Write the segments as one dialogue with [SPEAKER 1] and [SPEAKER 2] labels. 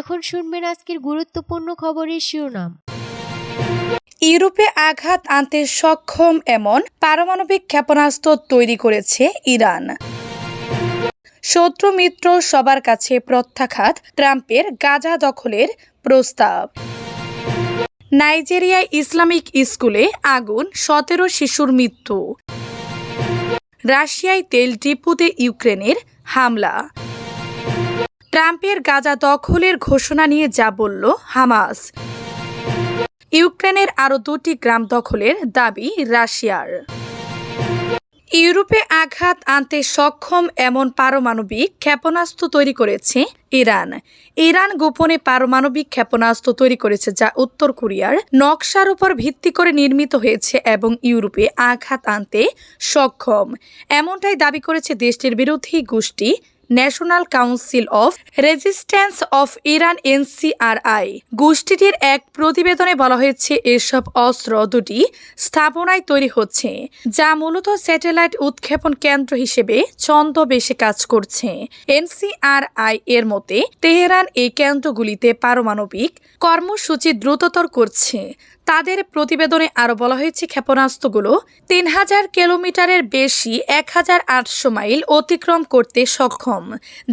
[SPEAKER 1] এখন শুনবেন আজকের গুরুত্বপূর্ণ খবরের শিরোনাম
[SPEAKER 2] ইউরোপে আঘাত আনতে সক্ষম এমন পারমাণবিক ক্ষেপণাস্ত্র তৈরি করেছে ইরান শত্রু মিত্র সবার কাছে প্রত্যাঘাত ট্রাম্পের গাজা দখলের প্রস্তাব নাইজেরিয়ায় ইসলামিক স্কুলে আগুন সতেরো শিশুর মৃত্যু রাশিয়ায় তেল ডিপুতে ইউক্রেনের হামলা ট্রাম্পের গাজা দখলের ঘোষণা নিয়ে যা বলল হামাস ইউক্রেনের আরও দুটি গ্রাম দখলের দাবি রাশিয়ার ইউরোপে আঘাত আনতে সক্ষম এমন পারমাণবিক ক্ষেপণাস্ত্র তৈরি করেছে ইরান ইরান গোপনে পারমাণবিক ক্ষেপণাস্ত্র তৈরি করেছে যা উত্তর কোরিয়ার নকশার উপর ভিত্তি করে নির্মিত হয়েছে এবং ইউরোপে আঘাত আনতে সক্ষম এমনটাই দাবি করেছে দেশটির বিরোধী গোষ্ঠী national council of resistance of Iran NCRI গোষ্ঠীটির এক প্রতিবেদনে বলা হয়েছে এসব অস্ত্র দুটি স্থাপনায় তৈরি হচ্ছে যা মূলত স্যাটেলাইট উৎক্ষেপণ কেন্দ্র হিসেবে ছন্দবেশে কাজ করছে এনসিআরআই এর মতে তেহরান এই কেন্দ্রগুলিতে পারমাণবিক কর্মসূচি দ্রুততর করছে তাদের প্রতিবেদনে আরও বলা হয়েছে ক্ষেপণাস্ত্রগুলো তিন হাজার কিলোমিটারের বেশি এক হাজার আটশো মাইল অতিক্রম করতে সক্ষম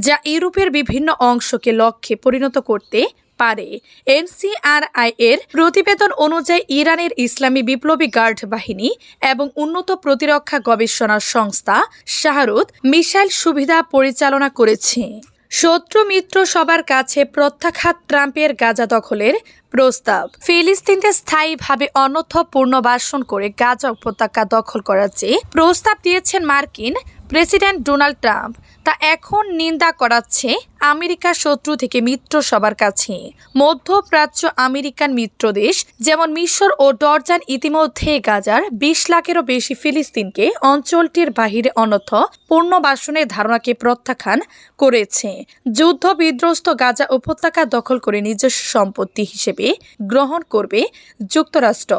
[SPEAKER 2] যা ইউরোপের বিভিন্ন অংশকে লক্ষ্যে পরিণত করতে পারে এনসিআরআই এর প্রতিবেদন অনুযায়ী ইরানের ইসলামী বিপ্লবী গার্ড বাহিনী এবং উন্নত প্রতিরক্ষা গবেষণা সংস্থা শাহরুদ মিসাইল সুবিধা পরিচালনা করেছে শত্রু মিত্র সবার কাছে প্রত্যাখ্যাত ট্রাম্পের গাজা দখলের প্রস্তাব ফিলিস্তিনকে স্থায়ীভাবে অনথ পূর্ণবাসন করে গাজা উপত্যকা দখল করার চেয়ে প্রস্তাব দিয়েছেন মার্কিন প্রেসিডেন্ট ডোনাল্ড ট্রাম্প তা এখন নিন্দা করাচ্ছে আমেরিকার শত্রু থেকে মিত্র সবার কাছে মধ্যপ্রাচ্য আমেরিকান মিত্র দেশ যেমন মিশর ও ডরজান ইতিমধ্যে গাজার বিশ লাখেরও বেশি ফিলিস্তিনকে অঞ্চলটির বাহিরে অনথ পূর্ণবাসনের ধারণাকে প্রত্যাখ্যান করেছে যুদ্ধ বিধ্বস্ত গাজা উপত্যকা দখল করে নিজস্ব সম্পত্তি হিসেবে হিসেবে গ্রহণ করবে যুক্তরাষ্ট্র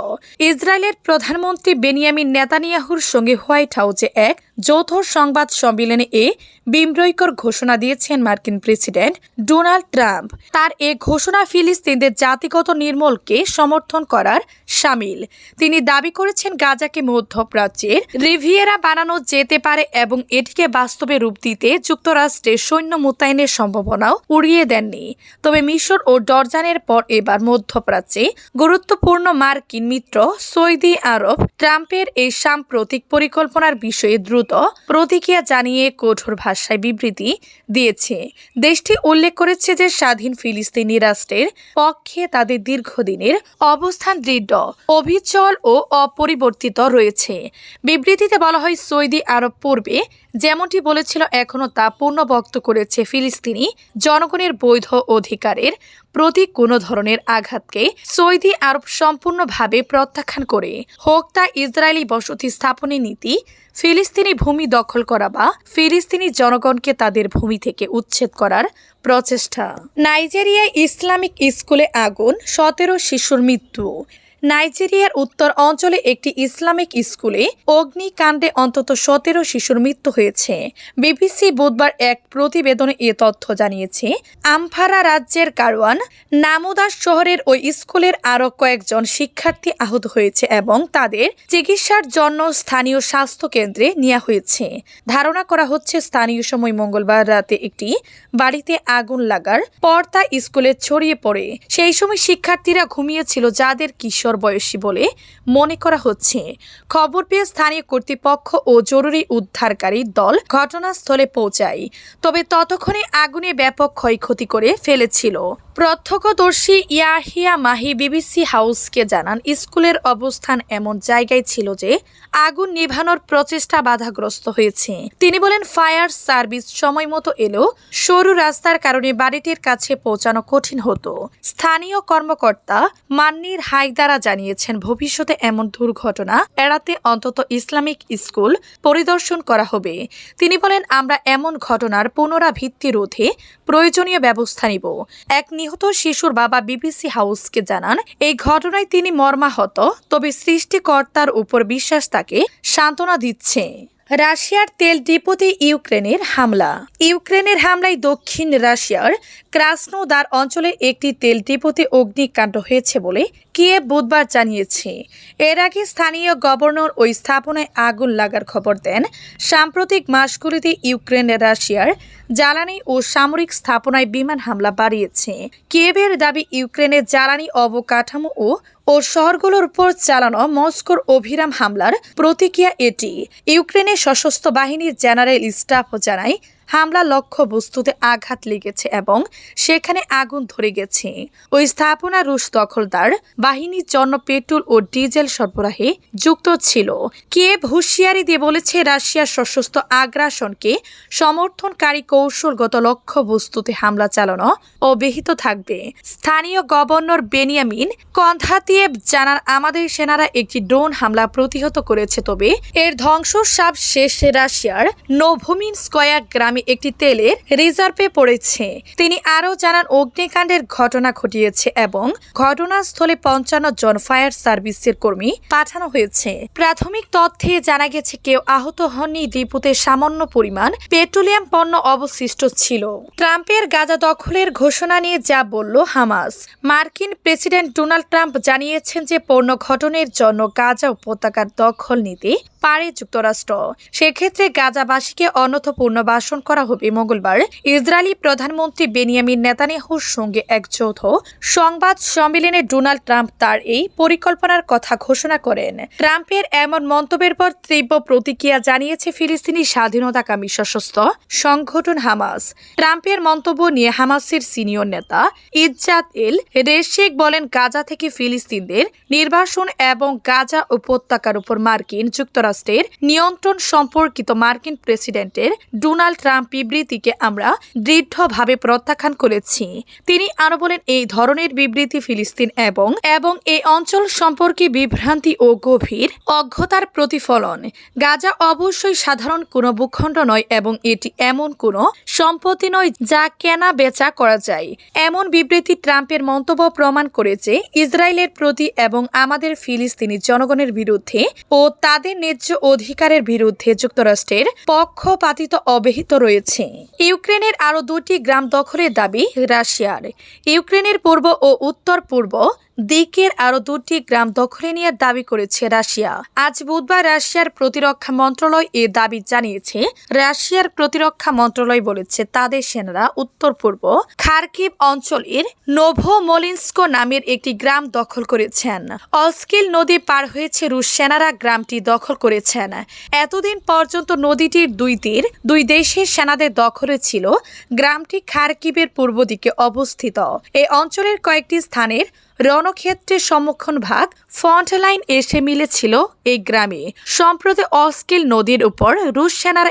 [SPEAKER 2] ইসরায়েলের প্রধানমন্ত্রী বেনিয়ামিন নেতানিয়াহুর সঙ্গে হোয়াইট হাউসে এক যৌথ সংবাদ সম্মেলনে এ বিম্রৈকর ঘোষণা দিয়েছেন মার্কিন প্রেসিডেন্ট ডোনাল্ড ট্রাম্প তার এ ঘোষণা ফিলিস্তিনদের জাতিগত নির্মলকে সমর্থন করার সামিল তিনি দাবি করেছেন গাজাকে মধ্যপ্রাচ্যের রিভিয়েরা বানানো যেতে পারে এবং এটিকে বাস্তবে রূপ দিতে যুক্তরাষ্ট্রের সৈন্য মোতায়েনের সম্ভাবনাও উড়িয়ে দেননি তবে মিশর ও ডরজানের পর এবার মধ্যপ্রাচ্যে গুরুত্বপূর্ণ মার্কিন মিত্র সৌদি আরব ট্রাম্পের এই সাম্প্রতিক পরিকল্পনার বিষয়ে দ্রুত দ্রুত প্রতিক্রিয়া জানিয়ে কঠোর ভাষায় বিবৃতি দিয়েছে দেশটি উল্লেখ করেছে যে স্বাধীন ফিলিস্তিনি রাষ্ট্রের পক্ষে তাদের দীর্ঘদিনের অবস্থান দৃঢ় অবিচল ও অপরিবর্তিত রয়েছে বিবৃতিতে বলা হয় সৌদি আরব পূর্বে যেমনটি বলেছিল এখনও তা পূর্ণবক্ত করেছে ফিলিস্তিনি জনগণের বৈধ অধিকারের প্রতি কোনো ধরনের আঘাতকে সৌদি আরব সম্পূর্ণভাবে প্রত্যাখ্যান করে হোক তা ইসরায়েলি বসতি স্থাপনের নীতি ফিলিস্তিনি ভূমি দখল করা বা ফিলিস্তিনি জনগণকে তাদের ভূমি থেকে উচ্ছেদ করার প্রচেষ্টা নাইজেরিয়ায় ইসলামিক স্কুলে আগুন সতেরো শিশুর মৃত্যু নাইজেরিয়ার উত্তর অঞ্চলে একটি ইসলামিক স্কুলে অগ্নিকাণ্ডে অন্তত সতেরো শিশুর মৃত্যু হয়েছে বিবিসি বুধবার এক প্রতিবেদনে এ তথ্য জানিয়েছে আমফারা রাজ্যের কারওয়ান নামুদাস শহরের ওই স্কুলের আরও কয়েকজন শিক্ষার্থী আহত হয়েছে এবং তাদের চিকিৎসার জন্য স্থানীয় স্বাস্থ্য কেন্দ্রে নেওয়া হয়েছে ধারণা করা হচ্ছে স্থানীয় সময় মঙ্গলবার রাতে একটি বাড়িতে আগুন লাগার পর তা স্কুলে ছড়িয়ে পড়ে সেই সময় শিক্ষার্থীরা ঘুমিয়েছিল যাদের কিশোর বছর বয়সী বলে মনে করা হচ্ছে খবর পেয়ে স্থানীয় কর্তৃপক্ষ ও জরুরি উদ্ধারকারী দল ঘটনাস্থলে পৌঁছায় তবে ততক্ষণে আগুনে ব্যাপক ক্ষয়ক্ষতি করে ফেলেছিল প্রত্যক্ষদর্শী ইয়াহিয়া মাহি বিবিসি হাউসকে জানান স্কুলের অবস্থান এমন জায়গায় ছিল যে আগুন নিভানোর প্রচেষ্টা বাধাগ্রস্ত হয়েছে তিনি বলেন ফায়ার সার্ভিস সময় মতো এলেও সরু রাস্তার কারণে বাড়িটির কাছে পৌঁছানো কঠিন হতো স্থানীয় কর্মকর্তা মান্নির হায়দারা জানিয়েছেন ভবিষ্যতে এমন দুর্ঘটনা এড়াতে অন্তত ইসলামিক স্কুল পরিদর্শন করা হবে তিনি বলেন আমরা এমন ঘটনার পুনরাভিত্তি রোধে প্রয়োজনীয় ব্যবস্থা নিব এক নিহত শিশুর বাবা বিবিসি হাউসকে জানান এই ঘটনায় তিনি মর্মাহত তবে সৃষ্টিকর্তার উপর বিশ্বাস তাকে সান্ত্বনা দিচ্ছে রাশিয়ার তেল ডিপোতে ইউক্রেনের হামলা ইউক্রেনের হামলায় দক্ষিণ রাশিয়ার ক্রাসনোদার অঞ্চলে একটি তেল ডিপোতে অগ্নিকাণ্ড হয়েছে বলে কিয়ে বুধবার জানিয়েছে এর আগে স্থানীয় গভর্নর ওই স্থাপনায় আগুন লাগার খবর দেন সাম্প্রতিক মাসগুলিতে ইউক্রেন রাশিয়ার জ্বালানি ও সামরিক স্থাপনায় বিমান হামলা বাড়িয়েছে কেবের দাবি ইউক্রেনের জ্বালানি অবকাঠামো ও ও শহরগুলোর উপর চালানো মস্কোর অভিরাম হামলার প্রতিক্রিয়া এটি ইউক্রেনের সশস্ত্র বাহিনীর জেনারেল স্টাফও জানায় হামলা লক্ষ্য বস্তুতে আঘাত লেগেছে এবং সেখানে আগুন ধরে গেছে ওই স্থাপনা রুশ দখলদার বাহিনীর জন্য পেট্রোল ও ডিজেল সরবরাহে যুক্ত ছিল কে হুঁশিয়ারি দিয়ে বলেছে রাশিয়ার সশস্ত্র আগ্রাসনকে সমর্থনকারী কৌশলগত লক্ষ্য বস্তুতে হামলা চালানো অব্যাহত থাকবে স্থানীয় গভর্নর বেনিয়ামিন কন্ধাতিয়েব জানার আমাদের সেনারা একটি ড্রোন হামলা প্রতিহত করেছে তবে এর ধ্বংস সাব শেষে রাশিয়ার নোভমিন স্কয়ার গ্রাম নামে একটি তেলের রিজার্ভে পড়েছে তিনি আরও জানান অগ্নিকাণ্ডের ঘটনা ঘটিয়েছে এবং ঘটনাস্থলে পঞ্চান্ন জন ফায়ার সার্ভিসের কর্মী পাঠানো হয়েছে প্রাথমিক তথ্যে জানা গেছে কেউ আহত হননি দ্বীপুতে সামান্য পরিমাণ পেট্রোলিয়াম পণ্য অবশিষ্ট ছিল ট্রাম্পের গাজা দখলের ঘোষণা নিয়ে যা বলল হামাস মার্কিন প্রেসিডেন্ট ডোনাল্ড ট্রাম্প জানিয়েছেন যে পণ্য ঘটনের জন্য গাজা উপত্যকার দখল নিতে পারে যুক্তরাষ্ট্র সেক্ষেত্রে গাজাবাসীকে অনথপূর্ণ বাসন করা হবে মঙ্গলবার ইসরায়েলি প্রধানমন্ত্রী বেনিয়ামিন নেতানিয়াহুর সঙ্গে এক যৌথ সংবাদ সম্মেলনে ডোনাল্ড ট্রাম্প তার এই পরিকল্পনার কথা ঘোষণা করেন ট্রাম্পের এমন মন্তব্যের পর তীব্র প্রতিক্রিয়া জানিয়েছে ফিলিস্তিনি স্বাধীনতাকামী সশস্ত্র সংগঠন হামাস ট্রাম্পের মন্তব্য নিয়ে হামাসের সিনিয়র নেতা ইজ্জাত এল রেশেক বলেন গাজা থেকে ফিলিস্তিনদের নির্বাসন এবং গাজা উপত্যকার উপর মার্কিন যুক্তরাষ্ট্র যুক্তরাষ্ট্রের নিয়ন্ত্রণ সম্পর্কিত মার্কিন প্রেসিডেন্টের ডোনাল্ড ট্রাম্প বিবৃতিকে আমরা দৃঢ়ভাবে প্রত্যাখ্যান করেছি তিনি আরো বলেন এই ধরনের বিবৃতি ফিলিস্তিন এবং এবং এই অঞ্চল সম্পর্কে বিভ্রান্তি ও গভীর অজ্ঞতার প্রতিফলন গাজা অবশ্যই সাধারণ কোনো ভূখণ্ড নয় এবং এটি এমন কোনো সম্পত্তি নয় যা কেনা বেচা করা যায় এমন বিবৃতি ট্রাম্পের মন্তব্য প্রমাণ করেছে ইসরায়েলের প্রতি এবং আমাদের ফিলিস্তিনি জনগণের বিরুদ্ধে ও তাদের ন্যায্য ন্যায্য অধিকারের বিরুদ্ধে যুক্তরাষ্ট্রের পক্ষপাতিত অবহিত রয়েছে ইউক্রেনের আরও দুটি গ্রাম দখলের দাবি রাশিয়ার ইউক্রেনের পূর্ব ও উত্তর পূর্ব দিকের আরও দুটি গ্রাম দখলে নেওয়ার দাবি করেছে রাশিয়া আজ বুধবার রাশিয়ার প্রতিরক্ষা মন্ত্রণালয় এ দাবি জানিয়েছে রাশিয়ার প্রতিরক্ষা মন্ত্রণালয় বলেছে তাদের সেনারা উত্তর পূর্ব খার্কিভ অঞ্চলের নোভোমোলিন্স্ক নামের একটি গ্রাম দখল করেছেন অস্কিল নদী পার হয়েছে রুশ সেনারা গ্রামটি দখল করেছেন এতদিন পর্যন্ত নদীটির দুই তীর দুই দেশের সেনাদের দখলে ছিল গ্রামটি খারকিবের পূর্ব দিকে অবস্থিত এই অঞ্চলের কয়েকটি স্থানের রণক্ষেত্রের সম্মুখন ভাগ ফন্টলাইন এসে মিলেছিল এই গ্রামে সম্প্রতি অস্কিল নদীর উপর রুশ সেনার